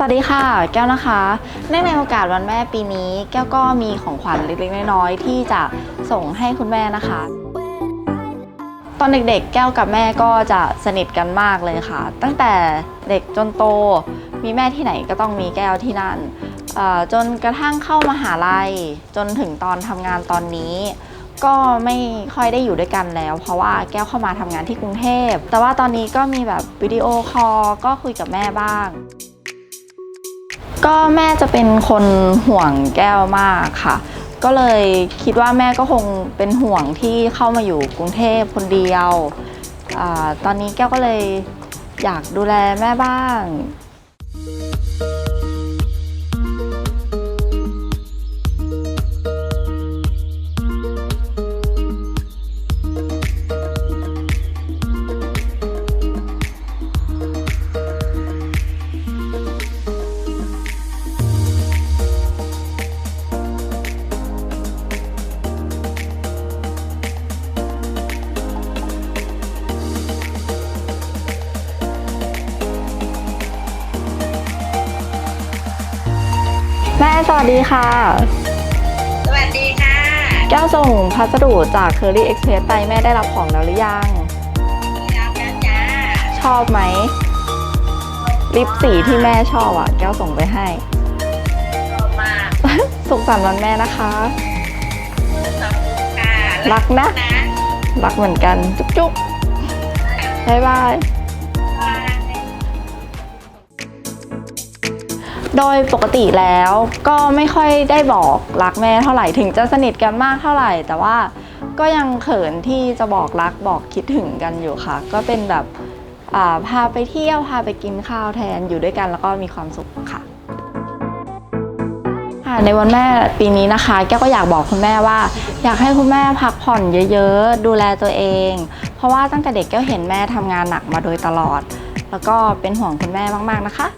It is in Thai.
สวัสดีค่ะ แก้วนะคะเนื่องในโอกาสวันแม่ปีนี้ แก้วก็มีของขวัญเล็กๆน้อยๆที่จะส่งให้คุณแม่นะคะ ตอนเด็กๆ แก้วกับแม่ก็จะสนิทกันมากเลยค่ะ ตั้งแต่เด็กจนโตมีแม่ที่ไหนก็ต้องมีแก้วที่นั่นจนกระทั่งเข้ามาหาลัย จนถึงตอนทำงานตอนนี้ ก็ไม่ค่อยได้อยู่ด้วยกันแล้ว เพราะว่าแก้วเข้ามาทำงานที่กรุงเทพ แต่ว่าตอนนี้ก็มีแบบวิดีโอคอลก็คุยกับแม่บ้าง ก็แม่จะเป็นคนห่วงแก้วมากค่ะ ก็เลยคิดว่าแม่ก็คงเป็นห่วงที่เข้ามาอยู่กรุงเทพคนเดียวอตอนนี้แก้วก็เลยอยากดูแลแม่บ้าง แม่สวัสดีค่ะ สวัสดีค่ะ แก้วส่งพัสดุจาก Curly Express ไปแม่ได้รับของแล้วหรือยังรับแล้วจ้าชอบไหม ลิปสีที่แม่ชอบอะ แก้วส่งไปให้ ชอบมากสุขสันต์วันแม่นะคะ ขอบคุณค่ะรักนะนะรักเหมือนกัน จุ๊บจุ๊บบ๊ายบาย โดยปกติแล้วก็ไม่ค่อยได้บอกรักแม่เท่าไหร่ถึงจะสนิทกันมากเท่าไหร่ แต่ว่าก็ยังเขินที่จะบอกรักบอกคิดถึงกันอยู่ค่ะ ก็เป็นแบบพาไปเที่ยวพาไปกินข้าวแทนอยู่ด้วยกันแล้วก็มีความสุขค่ะค่ะในวันแม่ปีนี้นะคะ แก้วก็อยากบอกคุณแม่ว่า อยากให้คุณแม่พักผ่อนเยอะๆ ดูแลตัวเอง เพราะว่าตั้งแต่เด็กแก้วเห็นแม่ทำงานหนักมาโดยตลอด แล้วก็เป็นห่วงคุณแม่มากๆนะคะ